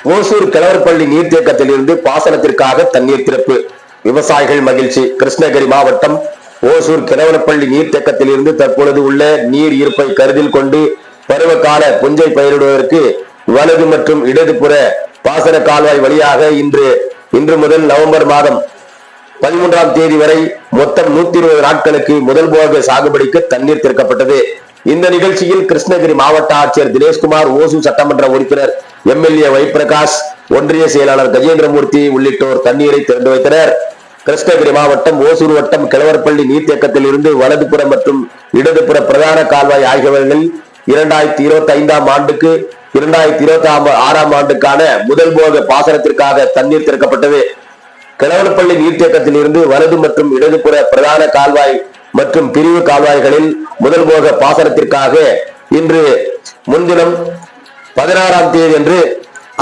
ஓசூர் கிழவர்பள்ளி நீர்த்தேக்கத்தில் இருந்து பாசனத்திற்காக தண்ணீர் திறப்பு. விவசாயிகள் மகிழ்ச்சி. கிருஷ்ணகிரி மாவட்டம் ஓசூர் கிழவரப்பள்ளி நீர்த்தேக்கத்தில் இருந்து தற்பொழுது உள்ள நீர் இருப்பை கருதில் கொண்டு பருவகால புஞ்சை பயிரிடுவதற்கு வலது மற்றும் இடதுபுற பாசன கால்வாய் வழியாக இன்று இன்று முதல் நவம்பர் மாதம் பதிமூன்றாம் தேதி வரை மொத்தம் நூத்தி இருபது நாட்களுக்கு முதல் போக சாகுபடிக்கு தண்ணீர் திறக்கப்பட்டது. இந்த நிகழ்ச்சியில் கிருஷ்ணகிரி மாவட்ட ஆட்சியர் தினேஷ்குமார் ஓசூர் சட்டமன்ற உறுப்பினர் எம்எல்ஏ வைப்பிரகாஷ் ஒன்றிய செயலாளர் கஜேந்திரமூர்த்தி உள்ளிட்டோர் தண்ணீரை திறந்து வைத்தனர். கிருஷ்ணகிரி மாவட்டம் ஓசூர் வட்டம் கிழவர்பள்ளி நீர்த்தேக்கத்தில் இருந்து வலதுபுற மற்றும் இடதுபுற பிரதான கால்வாய் ஆகியவர்களில் இரண்டாயிரத்தி இருபத்தி ஐந்தாம் ஆண்டுக்கு இரண்டாயிரத்தி இருபத்தி ஆறாம் ஆண்டுக்கான முதல் போக பாசனத்திற்காக தண்ணீர் திறக்கப்பட்டது. கிழவனப்பள்ளி நீர்த்தேக்கத்தில் இருந்து வலது மற்றும் இடதுபுற பிரதான கால்வாய் மற்றும் பிரிவு கால்வாய்களில் முதல் போக பாசனத்திற்காக இன்று முன்தினம் பதினாறாம் தேதி என்று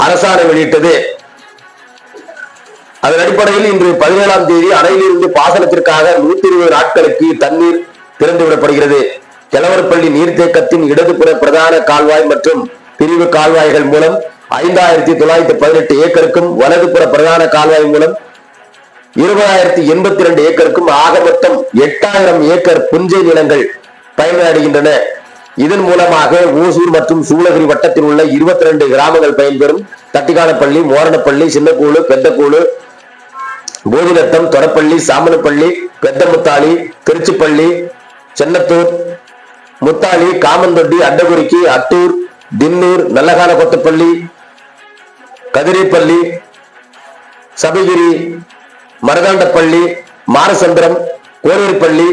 அரசாணை வெளியிட்டது. அதன் அடிப்படையில் இன்று பதினேழாம் தேதி அணையிலிருந்து பாசனத்திற்காக நூத்தி இருபது நாட்களுக்கு தண்ணீர் திறந்துவிடப்படுகிறது. கிழவரப்பள்ளி நீர்த்தேக்கத்தின் இடதுபுற பிரதான கால்வாய் மற்றும் பிரிவு கால்வாய்கள் மூலம் ஐந்தாயிரத்தி தொள்ளாயிரத்தி பதினெட்டு ஏக்கருக்கும் வலதுபுற பிரதான கால்வாய் மூலம் இருபதாயிரத்தி எண்பத்தி ரெண்டு ஏக்கருக்கும் ஆக மொத்தம் எட்டாயிரம் ஏக்கர் புஞ்சை நிலங்கள் பயனடைகின்றன. இதன் மூலமாக ஓசூர் மற்றும் சூளகிரி வட்டத்தில் உள்ள இருபத்தி ரெண்டு கிராமங்கள் பயன்பெறும் தட்டிக்கானப்பள்ளி மோரணப்பள்ளி சின்னக்கூழு பெத்தக்கூழு போதிநத்தம் தொடப்பள்ளி சாமனப்பள்ளி பெத்தமுத்தாளி திருச்சிப்பள்ளி சென்னத்தூர் முத்தாளி காமந்தொட்டி அட்டகுறிக்கி அட்டூர் தின்னூர் நல்லகான கொத்தப்பள்ளி கதிரைப்பள்ளி சபகிரி மரதாண்டப்பள்ளி மாரசந்திரம் கோனேரிப்பள்ளி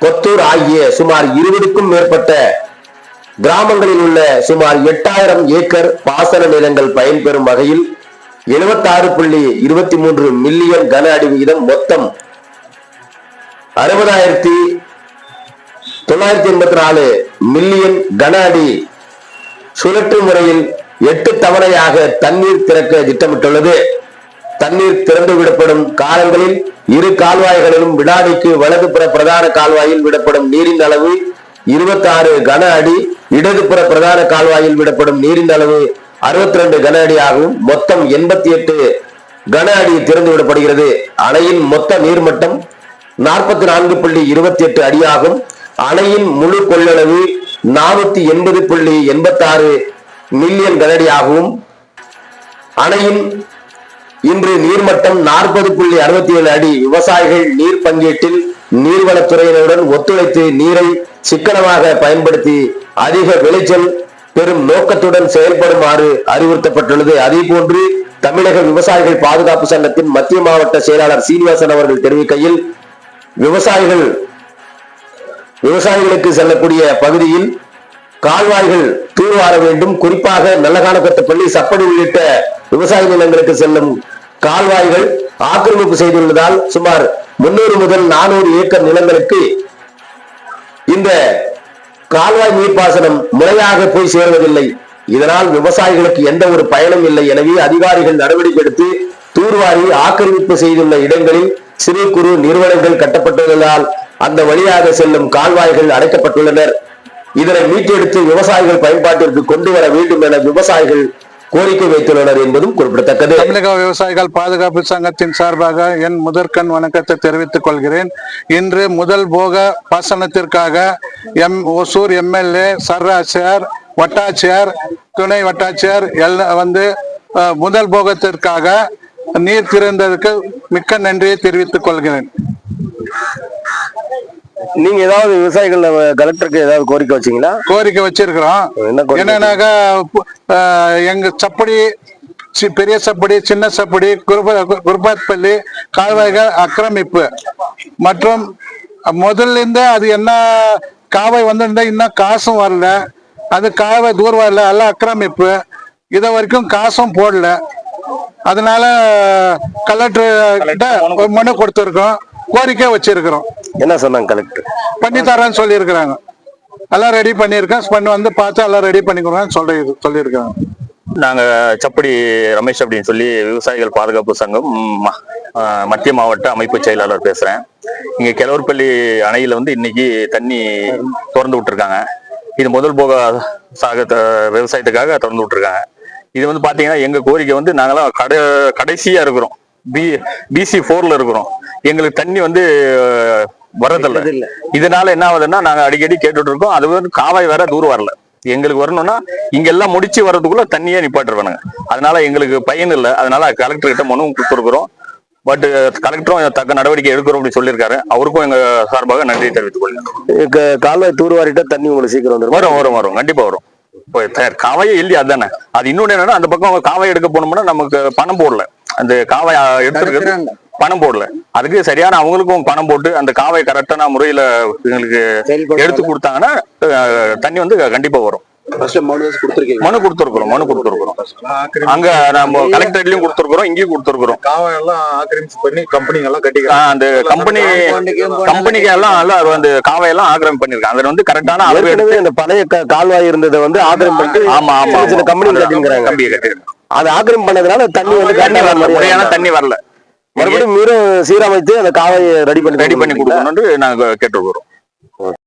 கொத்தூர் ஆகிய சுமார் இருபதுக்கும் மேற்பட்ட கிராமங்களில் உள்ள சுமார் எட்டாயிரம் ஏக்கர் பாசன நிலங்கள் பயன்பெறும் வகையில் 76.23 புள்ளி இருபத்தி மூன்று மில்லியன் கன அடி விகிதம் மொத்தம் அறுபதாயிரத்தி தொள்ளாயிரத்தி எண்பத்தி நாலு மில்லியன் கன அடி சுழற்று முறையில் எட்டு தவணையாக தண்ணீர் திறக்க திட்டமிட்டுள்ளது. தண்ணீர் திறந்து விடப்படும் காலங்களில் இரு கால்வாய்களிலும் வினாடிக்கு வலதுபுற பிரதான கால்வாயில் விடப்படும் நீரின் அளவு 26 கன அடி இடதுபுற பிரதான கால்வாயில் விடப்படும் நீரின் அளவு 62 கன அடி ஆகும் மொத்தம் 88 கன அடி திறந்து விடப்படுகிறது. அணையின் மொத்த நீர்மட்டம் நாற்பத்தி நான்கு புள்ளி இருபத்தி எட்டு அடியாகும் அணையின் முழு கொள்ளளவு நானூத்தி எண்பது புள்ளி எண்பத்தி ஆறு மில்லியன் கனஅடியாகவும் அணையின் இன்று நீர்மட்டம் நாற்பது புள்ளி அறுபத்தி ஏழு அடி விவசாயிகள் நீர் பங்கீட்டில் நீர்வளத்துறையினருடன் ஒத்துழைத்து நீரை சிக்கனமாக பயன்படுத்தி அதிக விளைச்சல் பெரும் நோக்கத்துடன் செயல்படுமாறு அறிவுறுத்தப்பட்டுள்ளது. அதே போன்று தமிழக விவசாயிகள் பாதுகாப்பு சங்கத்தின் மத்திய மாவட்ட செயலாளர் சீனிவாசன் அவர்கள் தெரிவிக்கையில் விவசாயிகள் விவசாயிகளுக்கு செல்லக்கூடிய பகுதியில் கால்வாய்கள் தூர்வார வேண்டும். குறிப்பாக நல்லகானக்கட்டுப்பள்ளி சப்படி உள்ளிட்ட விவசாய நிலங்களுக்கு செல்லும் கால்வாய்கள் ஆக்கிரமிப்பு செய்துள்ளதால் சுமார் முன்னூறு முதல் நானூறு ஏக்கர் நிலங்களுக்கு இந்த கால்வாய் நீர்ப்பாசனம் முறையாக போய் சேர்வதில்லை. இதனால் விவசாயிகளுக்கு எந்த ஒரு பயனும் இல்லை. எனவே அதிகாரிகள் நடவடிக்கை எடுத்து தூர்வாரி ஆக்கிரமிப்பு செய்துள்ள இடங்களில் சிறு குறு நிறுவனங்கள் கட்டப்பட்டுள்ளதால் அந்த வழியாக செல்லும் கால்வாய்கள் அடைக்கப்பட்டுள்ளனர். இதனை மீட்டெடுத்து விவசாயிகள் பயன்பாட்டிற்கு கொண்டு வர வேண்டும் என விவசாயிகள் கோரிக்கை வைத்துள்ளனர் என்பதும் குறிப்பிடத்தக்கது. தமிழக விவசாயிகள் பாதுகாப்பு சங்கத்தின் சார்பாக என் முதற்கண் வணக்கத்தை தெரிவித்துக் கொள்கிறேன். இன்று முதல் போக பாசனத்திற்காக எம் ஒசூர் எம்எல்ஏ சர்ராட்சியர் வட்டாட்சியர் துணை வட்டாட்சியர் எல்லாம் வந்து முதல் போகத்திற்காக நீர் திறந்ததற்கு மிக்க நன்றியை தெரிவித்துக் கொள்கிறேன். நீங்க ஏதாவது விவசாயிகள் கலெக்டருக்கு ஏதாவது கோரிக்கை வச்சீங்களா? கோரிக்கை வச்சிருக்கிறோம்? என்னன்னாக்கா எங்க சப்படி சி- பெரிய சப்படி சின்ன சப்படி குருப- குருபாத்பள்ளி கால்வாய்கள் ஆக்கிரமிப்பு. மற்றும் முதல்ல இருந்தே அது என்ன காவாய் வந்திருந்தா இன்னும் காசும் வரல. அது காவாய் தூரம் வரல எல்லாம் ஆக்கிரமிப்பு. இத வரைக்கும் காசும் போடல. அதனால கலெக்டர் கிட்ட ஒரு மனு கொடுத்துருக்கோம். கோரிக்கை வச்சிருக்கிறோம். என்ன சொன்னாங்க கலெக்டர் பண்ணி தரேன்னு சொல்லியிருக்கிறாங்க. எல்லாம் ரெடி பண்ணியிருக்கேன். பண்ணி வந்து பார்த்து எல்லாம் ரெடி பண்ணிக்கிறோம்னு சொல்லி சொல்லியிருக்காங்க நாங்க சப்படி ரமேஷ் அப்படின்னு சொல்லி விவசாயிகள் பாதுகாப்பு சங்கம் மத்திய மாவட்ட அமைப்பு செயலாளர் பேசுறேன். இங்க கிழவர்பள்ளி அணையில வந்து இன்னைக்கு தண்ணி திறந்து விட்டுருக்காங்க. இது முதல் போக சாக த- விவசாயத்துக்காக திறந்து விட்டுருக்காங்க. இது வந்து பாத்தீங்கன்னா எங்க கோரிக்கை வந்து நாங்களாம் கடை கடைசியா இருக்கிறோம். பி பிசி போர்ல இருக்கிறோம். எங்களுக்கு தண்ணி வந்து அஹ், வர்றதில்ல. இதனால என்ன ஆகுதுன்னா நாங்க அடிக்கடி கேட்டுட்டு இருக்கோம் அது வந்து காவாய் வேற தூரம் வரல. எங்களுக்கு வரணும்னா இங்க எல்லாம் முடிச்சு வர்றதுக்குள்ள தண்ணியே நிப்பாட்டுருவானுங்க. அதனால எங்களுக்கு பயன் இல்லை. அதனால கலெக்டர் கிட்ட மனு கொடுத்துருக்குறோம். பட் கலெக்டரும் தக்க நடவடிக்கை எடுக்கிறோம் அப்படி சொல்லியிருக்காரு. அவருக்கும் எங்க சார்பாக நன்றி தெரிவித்துக் கொள்கிறேன். க- கால்வாய் தூர்வாரிட்டா தண்ணி உங்களுக்கு சீக்கிரம் வந்துரும். வரும் வரும் வரும். கண்டிப்பா வரும். காவையே இல்லையா அதானே? அது இன்னொன்னு என்னன்னா அந்த பக்கம் காவாய் எடுக்க போனோம்னா நமக்கு பணம் போடல. அந்த காவாய் எடுத்துருக்கு பணம் போடல. அதுக்கு சரியான அவங்களுக்கும் பணம் போட்டு அந்த காவை கரெக்டான முறையில எங்களுக்கு எடுத்து கொடுத்தாங்கன்னா தண்ணி வந்து கண்டிப்பா வரும். மனு கொடுத்துருக்குறோம் மனு கொடுத்துருக்குறோம். அங்க நம்ம கலெக்டரேட்லயும் கொடுத்துருக்குறோம் இங்கேயும் கொடுத்துருக்குறோம். காவல் எல்லாம் ஆக்கிரமிச்சு பண்ணி கம்பெனிங்க எல்லாம் ஆஹ் அந்த கம்பெனி கம்பெனிக்கு எல்லாம் நல்லா அது வந்து காவையெல்லாம் ஆக்கிரமி பண்ணிருக்காங்க அதுல வந்து கரெக்டான அளவு எடுத்து அந்த பழைய கால்வாய் இருந்ததை வந்து ஆக்கிரமிப்பு பண்ணிட்டு ஆமா ஆமா சின்ன கம்பெனி கட்டிங்கிறாங்க கம்பியை கட்டிருக்காங்க அது ஆக்கிரமிப்பு பண்ணதுனால தண்ணி வந்து முறையான தண்ணி வரல. மறுபடியும் மீறும் சீரமைத்து அந்த காவையை ரெடி பண்ணி ரெடி பண்ணி கொடுக்கணும்னு நாங்க கேட்டுருக்கிறோம்